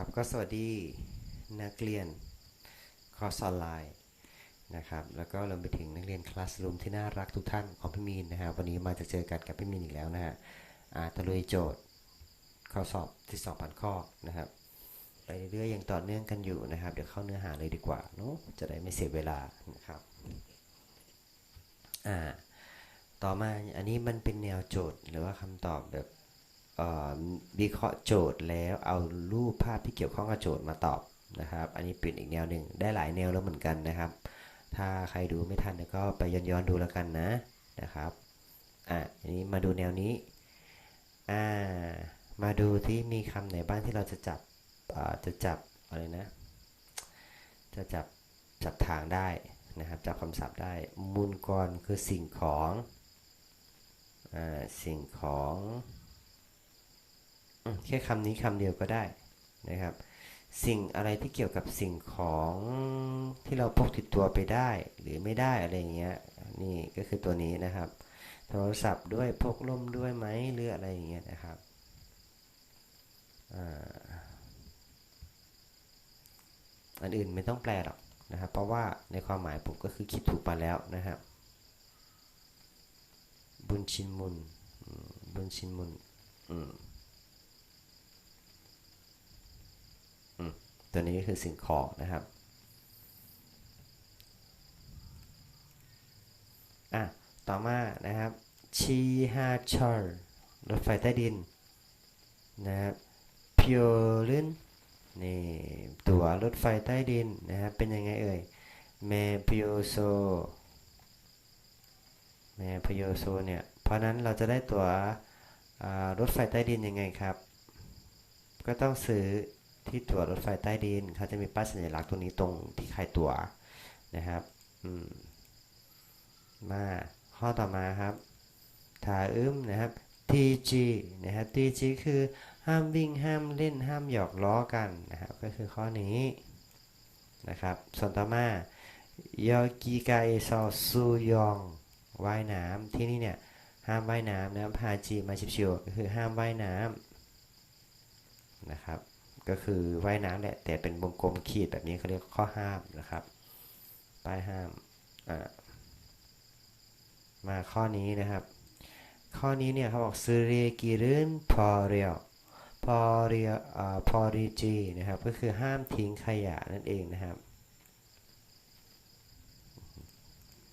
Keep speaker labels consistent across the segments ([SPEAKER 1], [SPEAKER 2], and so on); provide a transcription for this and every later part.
[SPEAKER 1] ครับก็สวัสดีนักเรียนคอร์สออนไลน์นะครับแล้วก็รวมไปถึงนักเรียนคลาสรูมที่น่ารักทุกท่านของพี่มีนนะครับวันนี้มาจะเจอกันกับพี่มีนอีกแล้วนะฮะอ่าตะลุยโจทย์ข้อสอบที่สอบผ่านข้อนะครับไปเรื่อยๆอย่างต่อเนื่องกันอยู่นะครับ เดี๋ยวเข้าเนื้อหาเลยดีกว่าเนาะจะได้ไม่เสียเวลานะครับอ่าต่อมาอันนี้มันเป็นแนวโจทย์หรือว่าคำตอบแบบ วิเคราะห์โจทย์แล้วเอารูปภาพที่เกี่ยวข้องกับโจทย์มาตอบนะครับ อันนี้เป็นอีกแนวหนึ่งได้หลายแนวแล้วเหมือนกันนะครับ ถ้าใครดูไม่ทันก็ไปย้อนๆดูแล้วกันนะนะครับอะอันนี้มาดูแนวนี้อ่ามาดูที่มีคำไหนบ้างที่เราจะจับอ่าจะจับอะไรนะ จะจับจับทางได้นะครับจับคำศัพท์ได้มูลกรคือสิ่งของอ่าสิ่งของ แค่คำนี้คำเดียวก็ได้นะครับ สิ่งอะไรที่เกี่ยวกับสิ่งของที่เราพกติดตัวไปได้หรือไม่ได้อะไรเงี้ยนี่ก็คือตัวนี้นะครับ โทรศัพท์ด้วยพกล่มด้วยไหมหรืออะไรเงี้ยนะครับอันอื่นไม่ต้องแปลหรอกนะครับ เพราะว่าในความหมายผมก็คือคิดถูกมาแล้วนะครับ บุญชินมุนบุญชินมุนอืม ตัวนี้ก็คือสิ่งของนะครับอะต่อมานะครับชีฮาชอร์รถไฟใต้ดินนะครับพิโอลินนี่ตั๋วรถไฟใต้ดินนะครับเป็นยังไงเอ่ยเมพิโอโซเมพิโอโซเนี่ยเพราะนั้นเราจะได้ตั๋วรถไฟใต้ดินยังไงครับ ก็ต้องซื้อ ที่ตั๋วรถไฟใต้ดินเขาจะมีป้ายสัญลักษณ์ตรงนี้ตรงที่ขายตั๋วนะครับอืมมาข้อต่อมาครับถาอึ้มนะครับ TG นะครับ TG คือห้ามวิ่งห้ามเล่นห้ามหยอกล้อกันนะครับก็คือข้อนี้นะครับส่วนต่อมายอกิกาเอซอซูยองว่ายน้ำที่นี่เนี่ยห้ามว่ายน้ำนะครับฮาจิมาชิบชิวก็คือห้ามว่ายน้ำนะครับ ก็คือว่ายน้ำแหละแต่เป็นวงกลมขีดแบบนี้เขาเรียกข้อห้ามนะครับ ป้ายห้ามมาข้อนี้นะครับ ข้อนี้เนี่ยเขาบอกซูเรกิรุนพอเรียวพอเรียอ่าพอรีจีนะครับ ก็คือห้ามทิ้งขยะนั่นเองนะครับ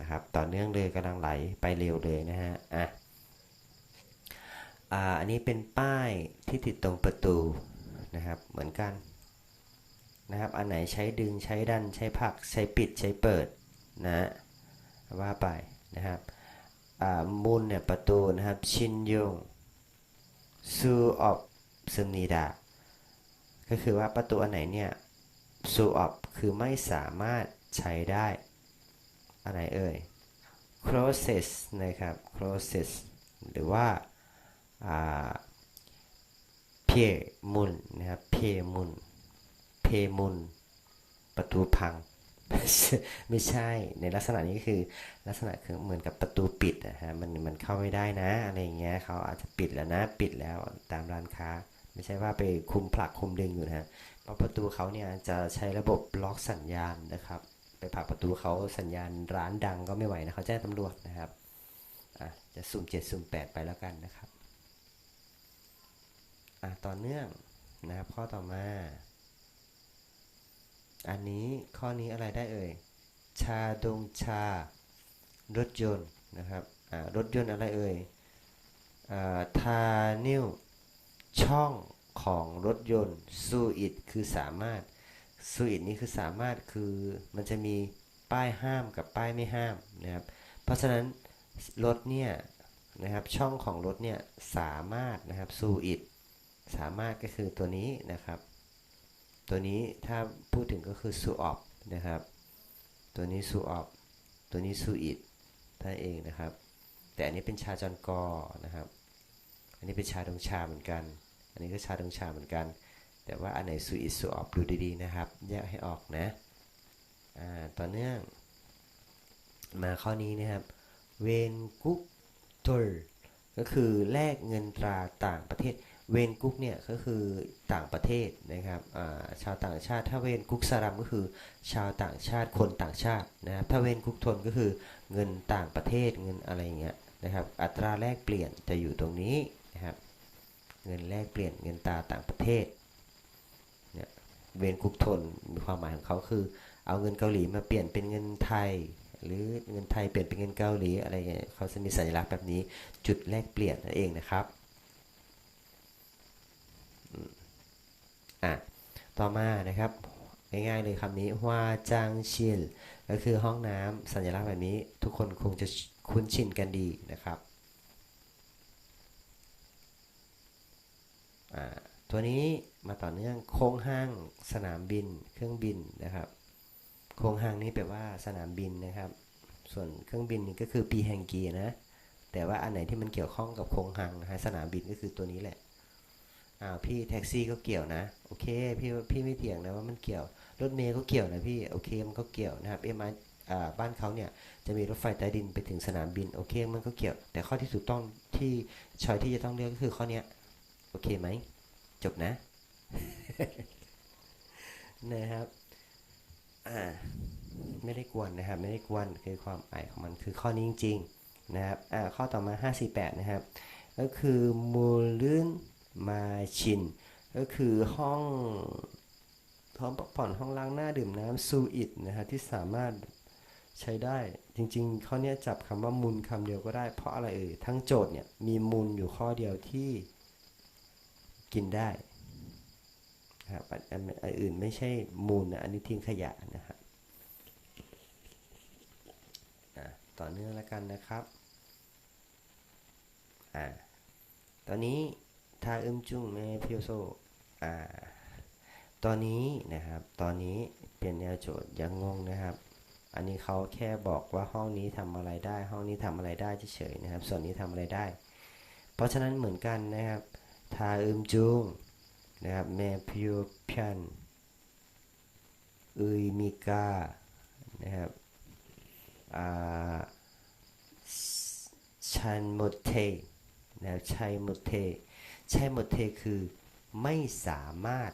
[SPEAKER 1] นะครับ ต่อเนื่องเลยกำลังไหลไปเร็วเลยนะฮะอะอ่าอันนี้เป็นป้ายที่ติดตรงประตู นะครับ เหมือนกันนะครับ อันไหนใช้ดึงใช้ดันใช้ผักใช้ปิดใช้เปิดนะว่าไปนะครับมูลเนี่ยประตูนะครับชินยงซูออบซึมนีดาก็คือว่าประตูอันไหนเนี่ยซูออบคือไม่สามารถใช้ได้อันไหนเอ่ย closes นะครับ closes หรือว่า เพมุนนะครับเพมุนเพมุนประตูพัง ไม่ใช่ในลักษณะนี้ก็คือลักษณะคือเหมือนกับประตูปิดนะฮะมันมันเข้าไม่ได้นะอะไรอย่างเงี้ยเขาอาจจะปิดแล้วนะปิดแล้วตามร้านค้า ไม่ใช่ว่าไปคุมผลักคุมดึงอยู่นะฮะเพราะประตูเขาเนี่ยจะใช้ระบบล็อกสัญญาณนะครับ ไปผลักประตูเขาสัญญาณร้านดังก็ไม่ไหวนะเขาแจ้งตำรวจนะครับอะจะสุ่มเจ็ดสุ่มแปดไปแล้วกันนะครับ ต่อเนื่องนะครับข้อต่อมา อันนี้ข้อนี้อะไรได้เอ่ย ชาดงชา รถยนต์นะครับรถยนต์อะไรเอ่ยอทานิวช่องของรถยนต์ซูอิดคือสามารถซูอิดนี่คือสามารถคือมันจะมีป้ายห้ามกับป้ายไม่ห้ามนะครับ เพราะฉะนั้นรถเนี่ยนะครับช่องของรถเนี่ยสามารถนะครับซูอิด สามารถก็คือตัวนี้นะครับ ตัวนี้ถ้าพูดถึงก็คือสูออบนะครับ ตัวนี้สูออบตัวนี้สูอิดท่านเองนะครับ แต่อันนี้เป็นชาจอนกอนะครับ อันนี้เป็นชาดงชาเหมือนกัน อันนี้ก็ชาดงชาเหมือนกัน แต่ว่าอันไหนสูอิดสูออบดูดีๆนะครับ แยกให้ออกนะอ่าต่อเนื่องมาข้อนี้นะครับ เวนกุกตอร์ก็คือแลกเงินตราต่างประเทศ เวนกุ๊กเนี่ยก็คือต่างประเทศนะครับาชาวต่างชาติ ถ้าเวนกุ๊กสรัมก็คือ ชาวต่างชาติคนต่างชาตินะครับถ้าเวนกุ๊กทนก็คือเงินต่างประเทศเงินอะไรเงี้ยนะครับอัตราแลกเปลี่ยนจะอยู่ตรงนี้นะครับเงินแลกเปลี่ยนเงินตราต่างประเทศเนี่ยเวนกุ๊กทนมีความหมายของเขาคือ เอาเงินเกาหลีมาเปลี่ยนเป็นเงินไทย หรือเงินไทยเปลี่ยนเป็นเงินเกาหลีอะไรเงี้ยเขาจะมีสัญลักษณ์แบบนี้จุดแลกเปลี่ยนนั่นเองนะครับ อะต่อมานะครับ ง่ายๆเลยคำนี้ฮวาจางชินก็คือห้องน้ำสัญลักษณ์แบบนี้ ทุกคนคงจะคุ้นชินกันดีนะครับอ่าตัวนี้มาต่อเนื่องโค้งห้างสนามบิน เครื่องบินนะครับ โครงห้างนี้แปลว่าสนามบินนะครับ ส่วนเครื่องบินนี่ก็คือปีแฮงกีนะแต่ว่าอันไหนที่มันเกี่ยวข้องกับโครงหางนะฮะสนามบินก็คือตัวนี้แหละ อ้าวพี่แท็กซี่ก็เกี่ยวนะ โอเค พี่พี่ไม่เถียงนะว่ามันเกี่ยวรถเมย์ก็เกี่ยวนะพี่โอเคมันก็เกี่ยวนะครับเอ็มอ่าบ้านเขาเนี่ยจะมีรถไฟใต้ดินไปถึงสนามบินโอเคมันก็เกี่ยว แต่ข้อที่ถูกต้องที่ชอยที่จะต้องเลือกก็คือข้อเนี้ยโอเคไหมจบนะนะครับอ่าไม่ได้กวนนะครับไม่ได้กวนคือความหมายของมันคือข้อนี้จริงๆนะครับอ่าข้อต่อมา548นะครับ ก็คือมูลืน มาชิน ก็คือห้องห้องพักผ่อนห้องล้างหน้าดื่มน้ำซูอิดนะฮะที่สามารถใช้ได้จริงๆข้อเนี้ยจับคำว่ามูลคำเดียวก็ได้ เพราะอะไรเอ่ยทั้งโจทย์เนี่ยมีมูลอยู่ข้อเดียวที่กินได้นะครับอันอื่นไม่ใช่มูลนะอันนี้ทิ้งขยะนะครับต่อเนื่องแล้วกันนะครับอ่าตอนนี้ ทาอึมจุ้งแม่เพียวโซอ่าตอนนี้นะครับ ตอนนี้เปลี่ยนแนวโจทย์ยังงงนะครับ อันนี้เขาแค่บอกว่าห้องนี้ทำอะไรได้ ห้องนี้ทำอะไรได้เฉยๆนะครับ ส่วนนี้ทำอะไรได้ เพราะฉะนั้นเหมือนกันนะครับ ทาอึมจุงนะครับแม่พิวพียนอุยมิกานะครับอ่าชันมดเทนะครับชัยมดเท ใชัยหมดเทคือไม่สามารถ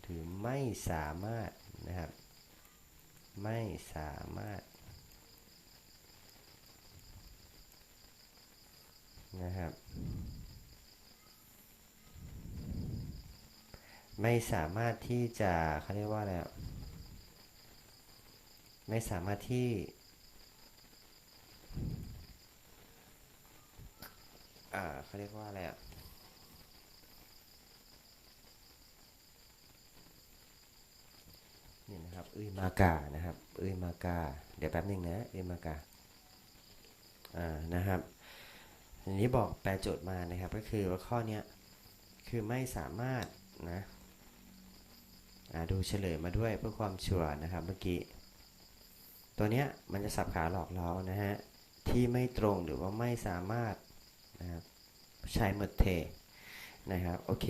[SPEAKER 1] หรือไม่สามารถนะครับ ไม่สามารถนะครับ ไม่สามารถที่จะเขาเรียกว่าอะไรอะไม่สามารถที่อ่าเขาเรียกว่าอะไรอะ นี่นะครับอุยมากานะครับ เอุยมากา เดี๋ยวแป๊บหนึงนะ เอุยมากา อ่า นะครับอันนี้บอกแปลโจทย์มานะครับ ก็คือว่าข้อเนี้ยคือไม่สามารถนะ อ่า ดูเฉลยมาด้วยเพื่อความชัวร์นะครับเมื่อกี้ ตัวเนี้ยมันจะสับขาหลอกเรานะฮะ ที่ไม่ตรงหรือว่าไม่สามารถนะครับใช้หมดเทนะครับ โอเค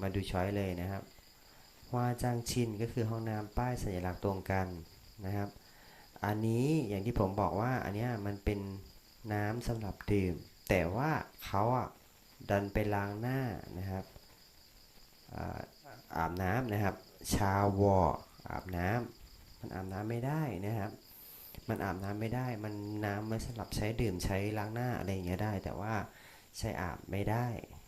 [SPEAKER 1] มาดูช้อยเลยนะครับ ฮวาจางชินก็คือห้องน้ำป้ายสัญลักษณ์ตรงกันนะครับ อันนี้อย่างที่ผมบอกว่าอันนี้มันเป็นน้ำสำหรับดื่ม แต่ว่าเขาอะดันไปล้างหน้านะครับอาอาบน้ำนะครับ ชาวออาบน้ำมันอาบน้ำไม่ได้นะครับ มันอาบน้ำไม่ได้ มันน้ำมันสำหรับใช้ดื่มใช้ล้างหน้าอะไรอย่างเงี้ยได้ แต่ว่าใช้อาบไม่ได้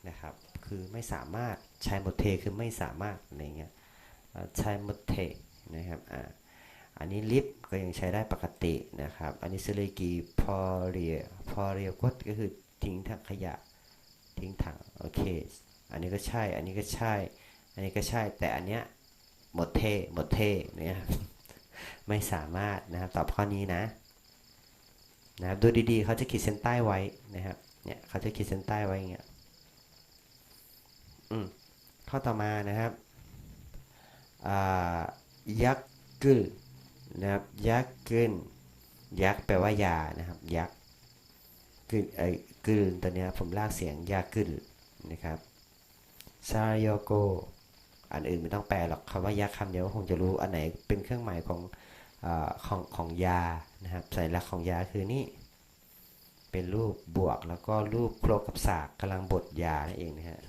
[SPEAKER 1] นะครับ คือไม่สามารถใช้หมดเทคือไม่สามารถอะไรเงี้ย ใช้หมดเทนะครับอ่าอันนี้ลิฟต์ก็ยังใช้ได้ปกตินะครับ อันนี้ซิลิกีพอเรียพอเรียก็ก็คือทิ้งถังขยะทิ้งถังโอเค อันนี้ก็ใช่ อันนี้ก็ใช่ อันนี้ก็ใช่ แต่อันเนี้ยหมดเทหมดเทเนี่ยครับไม่สามารถนะครับตอบข้อนี้นะนะครับดูดีๆเขาจะขีดเส้นใต้ไว้นะครับเนี่ยเขาจะขีดเส้นใต้ไว้อย่างเงี้ยอืมข้อต่อมานะครับ ยักกึลนะครับยักกึลยักแปลว่ายานะครับ ยักกึลไอ้กึลตัวนี้ผมลากเสียงยากึลนะครับซาโยโกอันอื่นไม่ต้องแปลหรอกคำว่ายักษ์คำเดียวคงจะรู้อันไหนเป็นเครื่องหมายของอของของยานะครับสัญลักษณ์ของยาคือนี่เป็นรูปบวกแล้วก็รูปโครกกับสากกำลังบดยานั่นเองนะฮะ